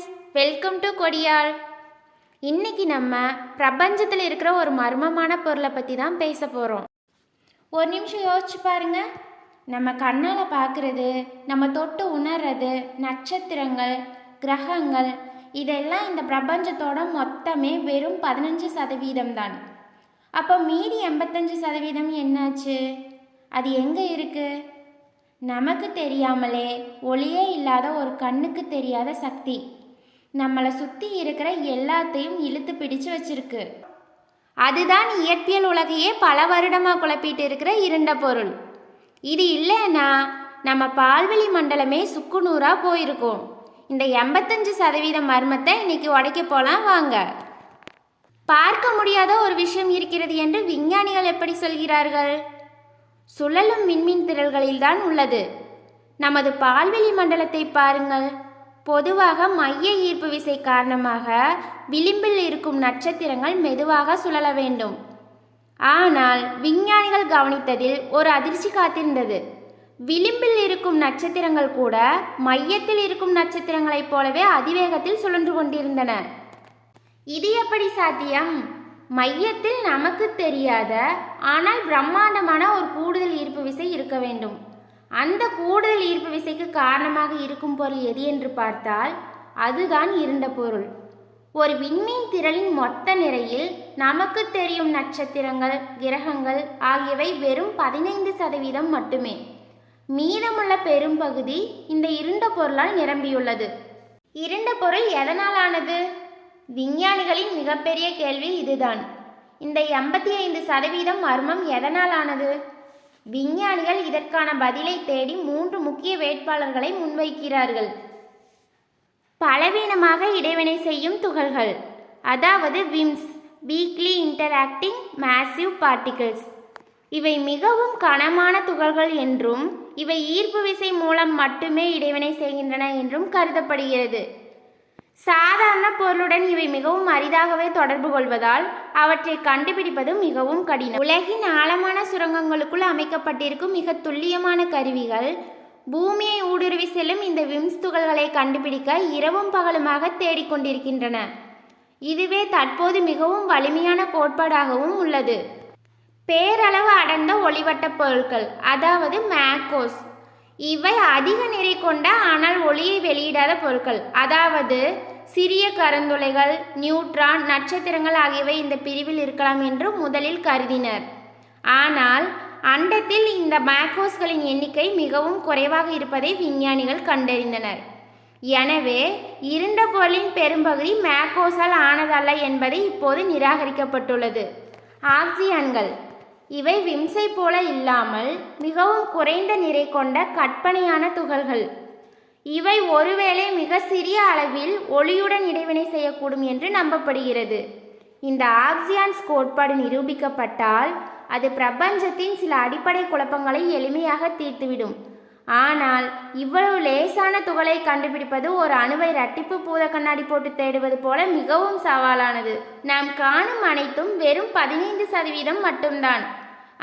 Friends welcome to கொடியாள் இன்னைக்கு நம்ம பிரபஞ்சத்தில் இருக்கிற ஒரு மர்மமான பொருளை பற்றி தான் பேச போகிறோம் ஒரு நிமிஷம் யோசிச்சு பாருங்க. நம்ம கண்ணால் பார்க்குறது நம்ம தொட்டு உணர்றது நட்சத்திரங்கள் கிரகங்கள் இதெல்லாம் இந்த பிரபஞ்சத்தோட மொத்தமே வெறும் பதினஞ்சு சதவீதம் தான். அப்போ மீதி எண்பத்தஞ்சு சதவீதம் என்னாச்சு? அது எங்கே இருக்குது நமக்கு தெரியாமலே ஒளியே இல்லாத ஒரு கண்ணுக்கு தெரியாத சக்தி. நம்மளை சுற்றி இருக்கிற எல்லாத்தையும் இழுத்து பிடிச்சு வச்சிருக்கு. அதுதான் இயற்பியல் உலகையே பல வருடமாக குழப்பிட்டு இருக்கிற இருண்ட பொருள். இது இல்லைன்னா நம்ம பால்வெளி மண்டலமே சுக்குநூறாக போயிருக்கும். இந்த எண்பத்தஞ்சு சதவீத மர்மத்தை இன்னைக்கு உடைக்க போகலாம் வாங்க. பார்க்க முடியாத ஒரு விஷயம் இருக்கிறது என்று விஞ்ஞானிகள் எப்படி சொல்கிறார்கள்? சுழலும் விண்மீன் திரள்களில்தான் உள்ளது. நமது பால்வெளி மண்டலத்தை பாருங்கள். பொதுவாக மைய ஈர்ப்பு விசை காரணமாக விளிம்பில் இருக்கும் நட்சத்திரங்கள் மெதுவாக சுழல வேண்டும். ஆனால் விஞ்ஞானிகள் கவனித்ததில் ஒரு அதிர்ச்சி காத்திருந்தது. விளிம்பில் இருக்கும் நட்சத்திரங்கள் கூட மையத்தில் இருக்கும் நட்சத்திரங்களைப் போலவே அதிவேகத்தில் சுழன்று கொண்டிருந்தன. இது எப்படி சாத்தியம்? மையத்தில் நமக்கு தெரியாத ஆனால் பிரம்மாண்டமான ஒரு கூடுதல் ஈர்ப்பு விசை இருக்க வேண்டும். அந்த கூடுதல் ஈர்ப்பு விசைக்கு காரணமாக இருக்கும் பொருள் எது என்று பார்த்தால் அதுதான் இருண்ட பொருள். ஒரு விண்மீன் திரளின் மொத்த நிறையில் நமக்கு தெரியும் நட்சத்திரங்கள் கிரகங்கள் ஆகியவை வெறும் பதினைந்து சதவீதம் மட்டுமே. மீதமுள்ள பெரும்பகுதி இந்த இருண்ட பொருளால் நிரம்பியுள்ளது. இருண்ட பொருள் எதனால் ஆனது விஞ்ஞானிகளின் மிகப்பெரிய கேள்வி இதுதான். இந்த எண்பத்தி ஐந்து சதவீதம் மர்மம் எதனால் ஆனது விஞ்ஞானிகள் இதற்கான பதிலை தேடி மூன்று முக்கிய வேட்பாளர்களை முன்வைக்கிறார்கள். பலவீனமாக இடைவினை செய்யும் துகள்கள். அதாவது WIMPs weakly interacting massive particles. இவை மிகவும் கனமான துகள்கள் என்றும் இவை ஈர்ப்பு விசை மூலம் மட்டுமே இடைவினை செய்கின்றன என்றும் கருதப்படுகிறது. சாதாரண பொருளுடன் இவை மிகவும் அரிதாகவே தொடர்பு கொள்வதால் அவற்றை கண்டுபிடிப்பது மிகவும் கடினம். உலகின் ஆழமான சுரங்கங்களுக்குள் அமைக்கப்பட்டிருக்கும் மிக துல்லியமான கருவிகள் பூமியை ஊடுருவி செல்லும் இந்த விம்ஸ் துகள்களை கண்டுபிடிக்க இரவும் பகலுமாக தேடிக்கொண்டிருக்கின்றன. இதுவே தற்போது மிகவும் வலிமையான கோட்பாடாகவும் உள்ளது. பேரளவு அடர்ந்த ஒளிவட்ட பொருட்கள் அதாவது மேக்கோஸ் இவை அதிக நிறை கொண்ட ஆனால் ஒளியை வெளியிடாத பொருட்கள் அதாவது சிறிய கருந்துளைகள் நியூட்ரான் நட்சத்திரங்கள் ஆகியவை இந்த பிரிவில் இருக்கலாம் என்று முதலில் கருதினர். ஆனால் அண்டத்தில் இந்த மேக்கோஸ்களின் எண்ணிக்கை மிகவும் குறைவாக இருப்பதை விஞ்ஞானிகள் கண்டறிந்தனர். எனவே இருண்ட பொருளின் பெரும்பகுதி மேக்கோஸால் ஆனதல்ல என்பது இப்போது நிராகரிக்கப்பட்டுள்ளது. ஆக்சியான்கள். இவை விம்சை போல இல்லாமல் மிகவும் குறைந்த நிறை கொண்ட கற்பனையான துகள்கள். இவை ஒருவேளை மிக சிறிய அளவில் ஒளியுடன் இடைவினை செய்யக்கூடும் என்று நம்பப்படுகிறது. இந்த ஆக்சியான்ஸ் கோட்பாடு நிரூபிக்கப்பட்டால் அது பிரபஞ்சத்தின் சில அடிப்படை குழப்பங்களை எளிமையாக தீர்த்துவிடும். ஆனால் இவ்வளவு லேசான துகளை கண்டுபிடிப்பது ஒரு அணுவை ரட்டிப்பு பூத கண்ணாடி போட்டு தேடுவது போல மிகவும் சவாலானது. நாம் காணும் அனைத்தும் வெறும் பதினைந்து சதவீதம் மட்டும்தான்.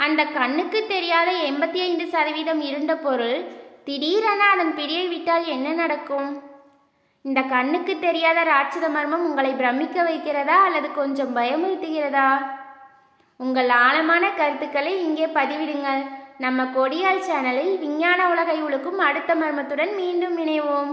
அந்த கண்ணுக்கு தெரியாத எண்பத்தி ஐந்து சதவீதம் இருண்ட பொருள் திடீரென அதன் பிடியை விட்டால் என்ன நடக்கும்? இந்த கண்ணுக்கு தெரியாத ராட்சத மர்மம் உங்களை பிரமிக்க வைக்கிறதா அல்லது கொஞ்சம் பயமுறுத்துகிறதா? உங்கள் ஆழமான கருத்துக்களை இங்கே பதிவிடுங்கள். நம்ம கொடியால் சேனலில் விஞ்ஞான உலகை உழுக்கும் அடுத்த மர்மத்துடன் மீண்டும் இணைவோம்.